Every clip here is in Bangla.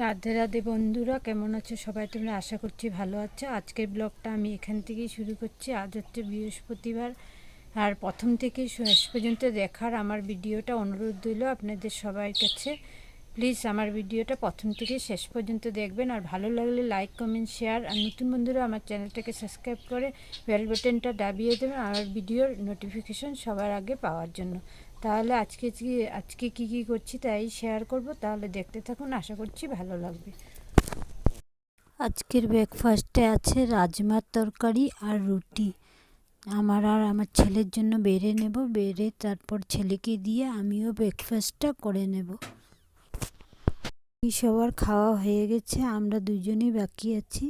রাধে রাধে বন্ধুরা, কেমন আছো সবাই? তোমরা আশা করছি ভালো আছো। আজকের ব্লগটা আমি এখান থেকেই শুরু করছি। আজ হচ্ছে বৃহস্পতিবার আর প্রথম থেকে শেষ পর্যন্ত দেখার আমার ভিডিওটা অনুরোধ রইল আপনাদের সবার কাছে। প্লিজ আমার ভিডিওটা প্রথম থেকে শেষ পর্যন্ত দেখবেন। আর ভালো লাগলে লাইক, কমেন্ট, শেয়ার। আর নতুন বন্ধুরা, আমার চ্যানেলটাকে সাবস্ক্রাইব করে বেল বাটনটা দাবিয়ে দেবেন। আমার ভিডিওর নোটিফিকেশন সবার আগে পাওয়ার জন্য। তাহলে আজকে কি- আজকে কি কি করছি তাই শেয়ার করব তাহলে দেখতে থাকুন আশা করছি ভালো লাগবে। আজকের ব্রেকফাস্টে আছে রাজমার তরকারি আর রুটি। আমার আর আমার ছেলের জন্য বেড়ে নেব বেড়ে তারপর ছেলেকে দিয়ে আমিও ব্রেকফাস্টটা করে নেব। সবার খাওয়া হয়ে গেছে আমরা দুজনেই বাকি আছি।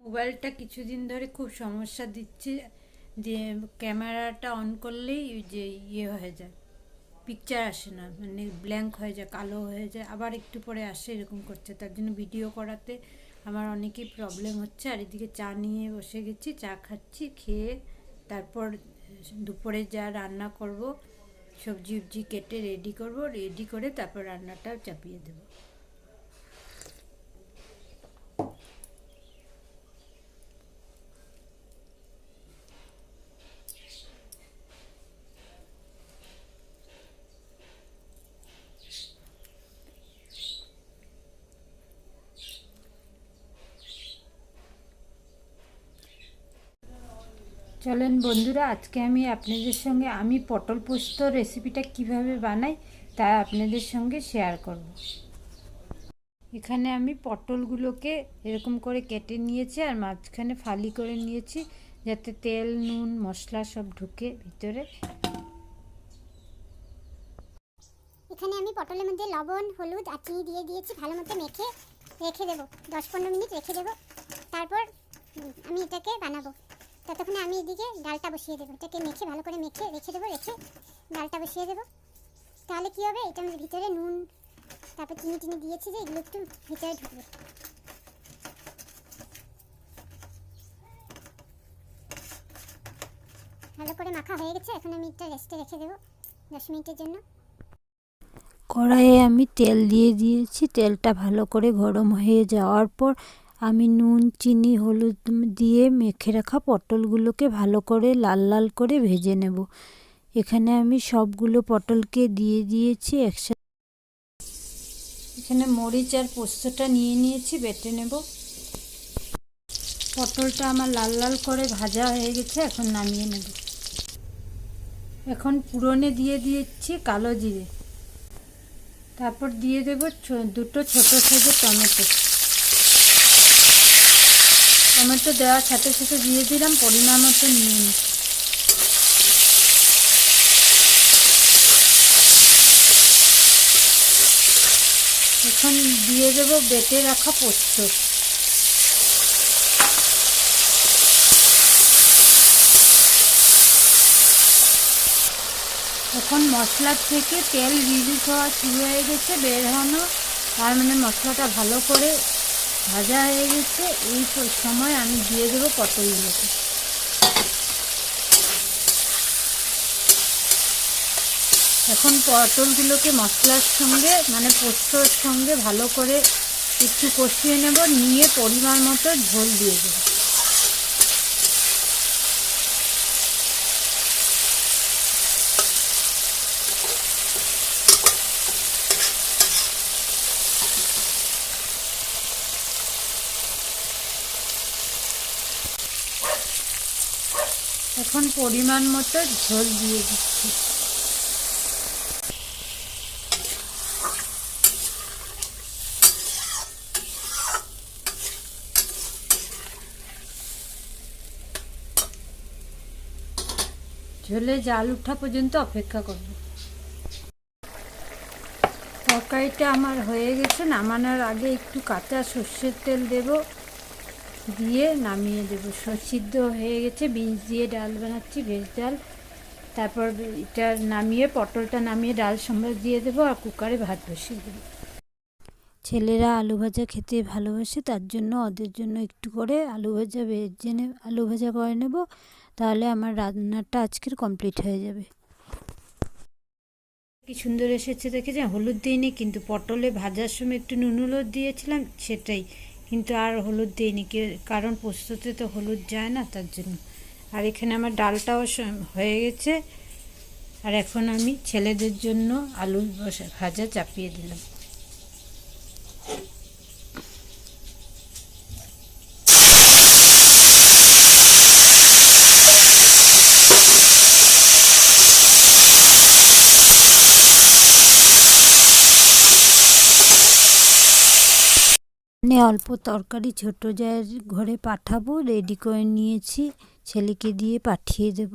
মোবাইলটা কিছুদিন ধরে খুব সমস্যা দিচ্ছে যে ক্যামেরাটা অন করলেই যে ইয়ে হয়ে যায় পিকচার আসে না মানে ব্ল্যাঙ্ক হয়ে যায়, কালো হয়ে যায়, আবার একটু পরে আসে এরকম করছে। তার জন্য ভিডিও করাতে আমার অনেকই প্রবলেম হচ্ছে। আর এদিকে চা নিয়ে বসে গেছি, চা খাচ্ছি, খেয়ে তারপর দুপুরে যা রান্না করব সবজি উবজি কেটে রেডি করব রেডি করে তারপর রান্নাটা চাপিয়ে দেবো। চলেন বন্ধুরা, আজকে আমি আপনাদের সঙ্গে আমি পটল পোস্ত রেসিপিটা কীভাবে বানাই তা আপনাদের সঙ্গে শেয়ার করব। এখানে আমি পটলগুলোকে এরকম করে কেটে নিয়েছি আর মাঝখানে ফালি করে নিয়েছি যাতে তেল, নুন, মশলা সব ঢুকে ভিতরে। এখানে আমি পটলের মধ্যে লবণ, হলুদ, আর চিনি দিয়ে দিয়েছি ভালো মতো মেখে রেখে দেবো। দশ পনেরো মিনিট রেখে দেবো। তারপর আমি এটাকে বানাবো। ততক্ষণে আমি এদিকে ডালটা বসিয়ে দেবো। এটাকে মেখে, ভালো করে মেখে, রেখে দেবো, রেখে ডালটা বসিয়ে দেবো। তাহলে কী হবে? এটার ভিতরে নুন, তারপর চিনি টিনি দিয়েছি যে এগুলো একটু ভিতরে ঢুকবে। ভালো করে মাখা হয়ে গেছে। এখন আমি এটা রেস্টে রেখে দেবো দশ মিনিটের জন্য। কড়াইয়ে আমি তেল দিয়ে দিয়েছি। তেলটা ভালো করে গরম হয়ে যাওয়ার পর আমি নুন, চিনি, হলুদ দিয়ে মেখে রাখা পটলগুলোকে ভালো করে লাল লাল করে ভেজে নেব। এখানে আমি সবগুলো পটলকে দিয়ে দিয়েছি একসাথে। এখানে মরিচ আর পোস্তটা নিয়ে নিয়েছি, বেটে নেব। পটলটা আমার লাল লাল করে ভাজা হয়ে গেছে, এখন নামিয়ে নেব। এখন পুরনে দিয়ে দিয়েছি কালো জিরে। তারপর দিয়ে দেব দুটো ছোটো সাইজের টমেটো। টমেটো দেওয়ার সাথে সাথে দিয়ে দিলাম পরিমাণ মতো নুন এখন দিয়ে দেব বেটে রাখা পোস্ত। এখন মশলার থেকে তেল রিলিজ হওয়া শুরু হয়ে গেছে, বের হওয়ানো। তার মানে মশলাটা ভালো করে ভাজা হয়ে গেছে। এই সময় আমি দিয়ে দেবো পটলগুলোকে। এখন পটলগুলোকে মশলার সঙ্গে মানে পোস্তর সঙ্গে ভালো করে একটু কষিয়ে নেব। নিয়ে পরিমাণ মতো ঝোল দিয়ে দেবো। এখন পরিমাণ মতো ঝোল দিয়ে দিচ্ছি। ঝোলে জাল ওঠা পর্যন্ত অপেক্ষা করব। তরকারিটা আমার হয়ে গেছে, নামানোর আগে একটু কাঁচা সর্ষের তেল দেব। দিয়ে নামিয়ে দেবো। সিদ্ধ হয়ে গেছে, বীজ দিয়ে ডাল বানাচ্ছি, ভেজ ডাল। তারপর এটা নামিয়ে, পটলটা নামিয়ে ডাল সম্বাস দিয়ে দেবো আর কুকারে ভাত বসিয়ে দেবো। ছেলেরা আলু ভাজা খেতে ভালোবাসে, তার জন্য, ওদের জন্য একটু করে আলু ভাজা, ভেজে নে, আলু ভাজা করে নেব, তাহলে আমার রান্নাটা আজকের কমপ্লিট হয়ে যাবে। কি সুন্দর এসেছে দেখেছে হলুদ দিইনি, কিন্তু পটলে ভাজার সময় একটু নুন হলুদ দিয়েছিলাম, সেটাই। কিন্তু আর হলুদ দিইনি কারণ পোস্ততে তো হলুদ যায় না তার জন্য। আর এখানে আমার ডালটাও হয়ে গেছে। আর এখন আমি ছেলেদের জন্য আলু ভাজা চাপিয়ে দিলাম। অল্প তরকারি ছোট জায়ের ঘরে পাঠাবো রেডি করে নিয়েছি। ছেলেকে দিয়ে পাঠিয়ে দেব।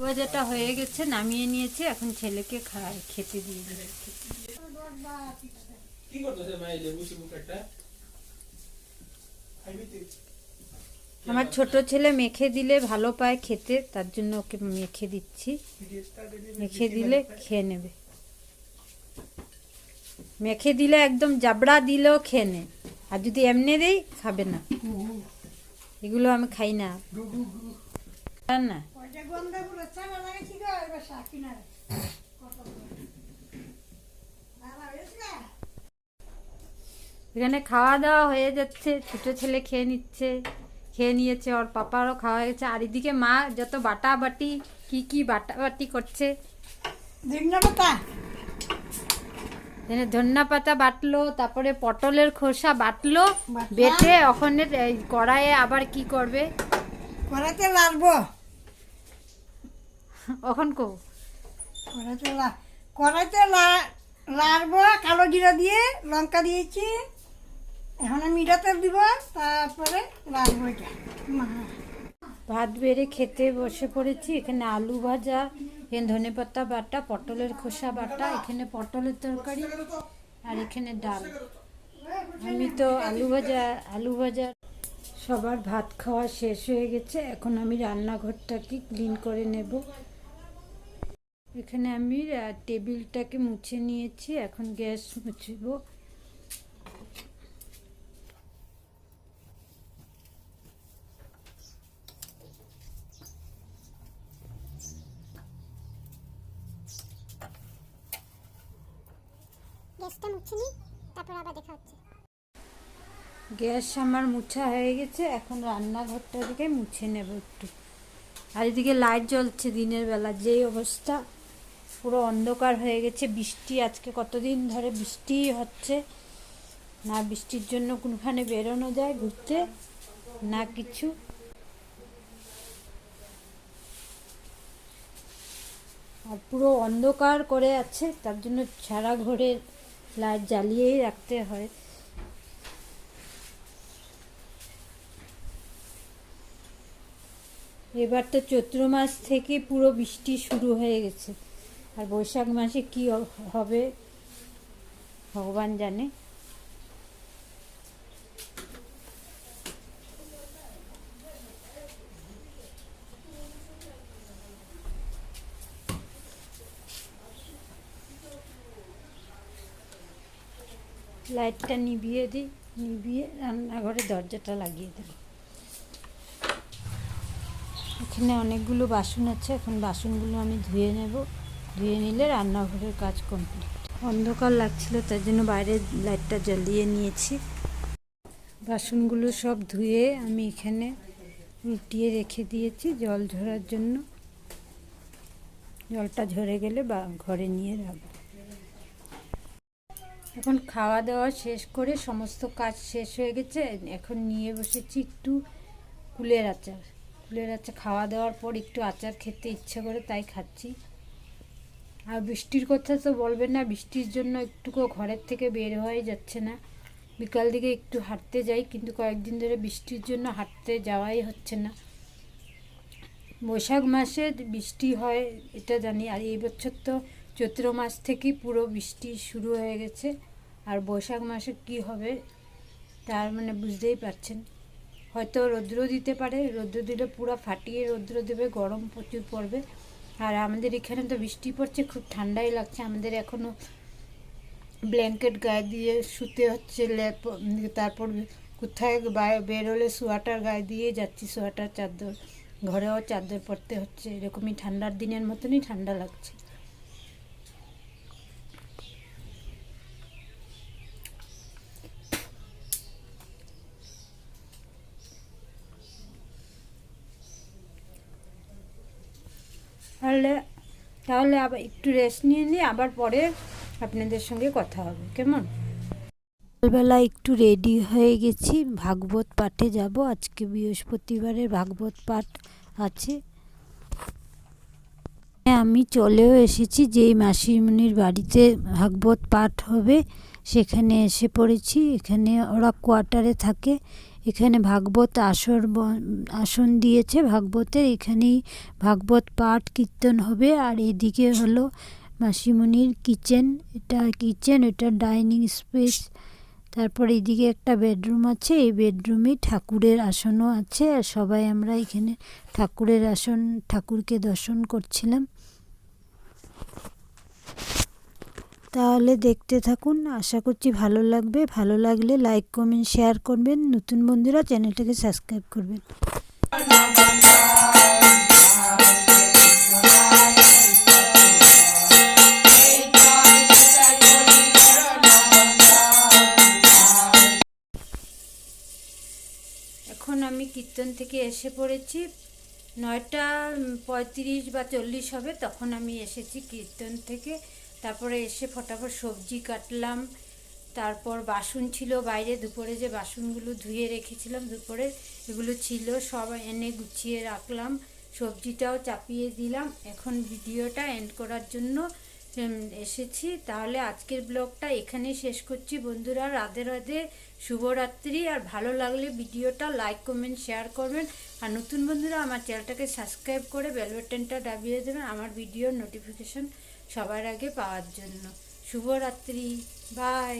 ভাজাটা হয়ে গেছে নামিয়ে নিয়েছি এখন ছেলেকে খা- খেতে দিয়ে দেবো। আমার ছোট ছেলে মেখে দিলে ভালো পায় খেতে তার জন্য ওকে মেখে দিচ্ছি। মেখে দিলে খেয়ে নেবে। মেখে দিলে একদম জাবড়া দিলেও খেয়ে নে আর যদি এমনি দেই, খাবে না। এগুলো আমি খাই না। এখানে খাওয়া দাওয়া হয়ে যাচ্ছে ছোট ছেলে খেয়ে নিচ্ছে, খেয়ে নিয়েছে, ওর পাপারও খাওয়া হয়ে গেছে। আর এদিকে মা যত বাটা বাটি কি কি বাটা বাটি করছে এখানে ধন্যা পাতা বাটলো তারপরে পটলের খোসা বাটলো বেটে ওখানে এই কড়াইয়ে আবার কি করবে? কড়াইতে লাড়বো। ওখান কো। কড়াইতে কড়াইতে লাড়বো কালো জিরা দিয়ে লঙ্কা দিয়েছি। এখন আমি মিঠাতেল দিব তারপরে লাড়বো এটা। ভাত বেড়ে খেতে বসে পড়েছি এখানে আলু ভাজা। এখানে ধনে পাতা বাটা, পটলের খোসা বাটা, এখানে পটলের তরকারি আর এখানে ডাল। আমি তো আলু ভাজা আলু ভাজা। সবার ভাত খাওয়া শেষ হয়ে গেছে। এখন আমি রান্নাঘরটাকে ক্লিন করে নেব। এখানে আমি টেবিলটাকে মুছে নিয়েছি। এখন গ্যাস মুছব গ্যাসটা মুছে নিই তারপর আবার দেখা হচ্ছে। গ্যাস আমার মুছা হয়ে গেছে, এখন রান্নাঘরটা দিকে মুছে নেব একটু। আর এদিকে লাইট জ্বলছে দিনের বেলা, যেই অবস্থা, পুরো অন্ধকার হয়ে গেছে, বৃষ্টি আজকে কতদিন ধরে বৃষ্টি হচ্ছে, না বৃষ্টির জন্য কোনখানে বেরোনো যায় ঘুরতে, না কিছু। আর পুরো অন্ধকার করে আছে, তার জন্য সারা ঘরে লাইট জ্বালিয়েই রাখতে হয়। এবার তো চৈত্র মাস থেকে পুরো বৃষ্টি শুরু হয়ে গেছে। আর বৈশাখ মাসে কি হবে? ভগবান জানে। লাইটটা নিভিয়ে দিই, নিভিয়ে রান্নাঘরে দরজাটা লাগিয়ে দেবো। এখানে অনেকগুলো বাসন আছে, এখন বাসনগুলো আমি ধুয়ে নেব। ধুয়ে নিলে রান্নাঘরের কাজ কমপ্লিট। অন্ধকার লাগছিল তার জন্য বাইরে লাইটটা জ্বালিয়ে নিয়েছি। বাসনগুলো সব ধুয়ে আমি এখানে উল্টিয়ে রেখে দিয়েছি জল ঝরার জন্য। জলটা ঝরে গেলে বা ঘরে নিয়ে রাখব। এখন খাওয়া দাওয়া শেষ করে সমস্ত কাজ শেষ হয়ে গেছে। এখন নিয়ে বসেছি একটু কুলের আচার। কুলের আচার খাওয়া দাওয়ার পর একটু আচার খেতে ইচ্ছে করে তাই খাচ্ছি। আর বৃষ্টির কথা তো বলবেন না, বৃষ্টির জন্য একটুকু ঘরের থেকে বের হয়ে যাচ্ছে না। বিকাল দিকে একটু হাঁটতে যাই, কিন্তু কয়েকদিন ধরে বৃষ্টির জন্য হাঁটতে যাওয়াই হচ্ছে না। বৈশাখ মাসে বৃষ্টি হয়, এটা জানি। আর এই বছর তো চৈত্র মাস থেকেই পুরো বৃষ্টি শুরু হয়ে গেছে। আর বৈশাখ মাসে কি হবে, তার মানে বুঝতেই পারছেন। হয়তো রৌদ্র দিতে পারে, রৌদ্র দিলে পুরো ফাটিয়ে রৌদ্র দেবে, গরম প্রচুর পড়বে। আর আমাদের এখানে তো বৃষ্টি পড়ছে, খুব ঠান্ডাই লাগছে। আমাদের এখনও ব্ল্যাঙ্কেট গায়ে দিয়ে শুতে হচ্ছে, ল্যাপ, তারপর কোথায় বেরোলে সোয়াটার গায়ে দিয়ে যাচ্ছি, সোয়াটার, চাদর, ঘরেও চাদর পরতে হচ্ছে। এরকমই ঠান্ডার দিনের মতনই ঠান্ডা লাগছে। তাহলে তাহলে আবার একটু রেস্ট নিয়ে নিয়ে আবার পরে আপনাদের সঙ্গে কথা হবে কেমন? সকালবেলা একটু রেডি হয়ে গেছি ভাগবত পাঠে যাব আজকে বৃহস্পতিবারের ভাগবত পাঠ আছে। হ্যাঁ, আমি চলেও এসেছি যেই মাসিমণির বাড়িতে ভাগবত পাঠ হবে সেখানে এসে পড়েছি এখানে ওরা কোয়ার্টারে থাকে এখানে ভাগবত আসর আসন দিয়েছে। ভাগবতের এখানেই ভাগবত পাঠ কীর্তন হবে। আর এদিকে হলো মাসিমণির কিচেন। এটা কিচেন, এটা ডাইনিং স্পেস। তারপর এদিকে একটা বেডরুম আছে। এই বেডরুমে ঠাকুরের আসনও আছে। আর সবাই আমরা এখানে ঠাকুরের আসন, ঠাকুরকে দর্শন করছিলাম। তাহলে দেখতে থাকুন। আশা করছি ভালো লাগবে। ভালো লাগলে লাইক কমেন্ট শেয়ার করবেন। নতুন বন্ধুরা চ্যানেলটাকে সাবস্ক্রাইব করবেন। এখন আমি কীর্তন থেকে এসে পড়েছি। নয়টা পঁয়ত্রিশ বা চল্লিশ হবে, তখন আমি এসেছি কীর্তন থেকে। তারপরে এসে ফটাফট সবজি কাটলাম। তারপর বাসন ছিল বাইরে, দুপুরে যে বাসনগুলো ধুয়ে রেখেছিলাম দুপুরে, এগুলো ছিল, সব এনে গুছিয়ে রাখলাম। সবজিটাও চাপিয়ে দিলাম। এখন ভিডিওটা এন্ড করার জন্য এসেছি। তাহলে আজকের ব্লগটা এখানেই শেষ করছি। বন্ধুরা, রাধে রাধে, শুভরাত্রি। আর ভালো লাগলে ভিডিওটা লাইক কমেন্ট শেয়ার করবেন। আর নতুন বন্ধুরা, আমার চ্যানেলটাকে সাবস্ক্রাইব করে বেল বাটনটা দাবিয়ে দেবেন। আমার ভিডিওর নোটিফিকেশন সবার আগে পাওয়ার জন্য। শুভরাত্রি বাই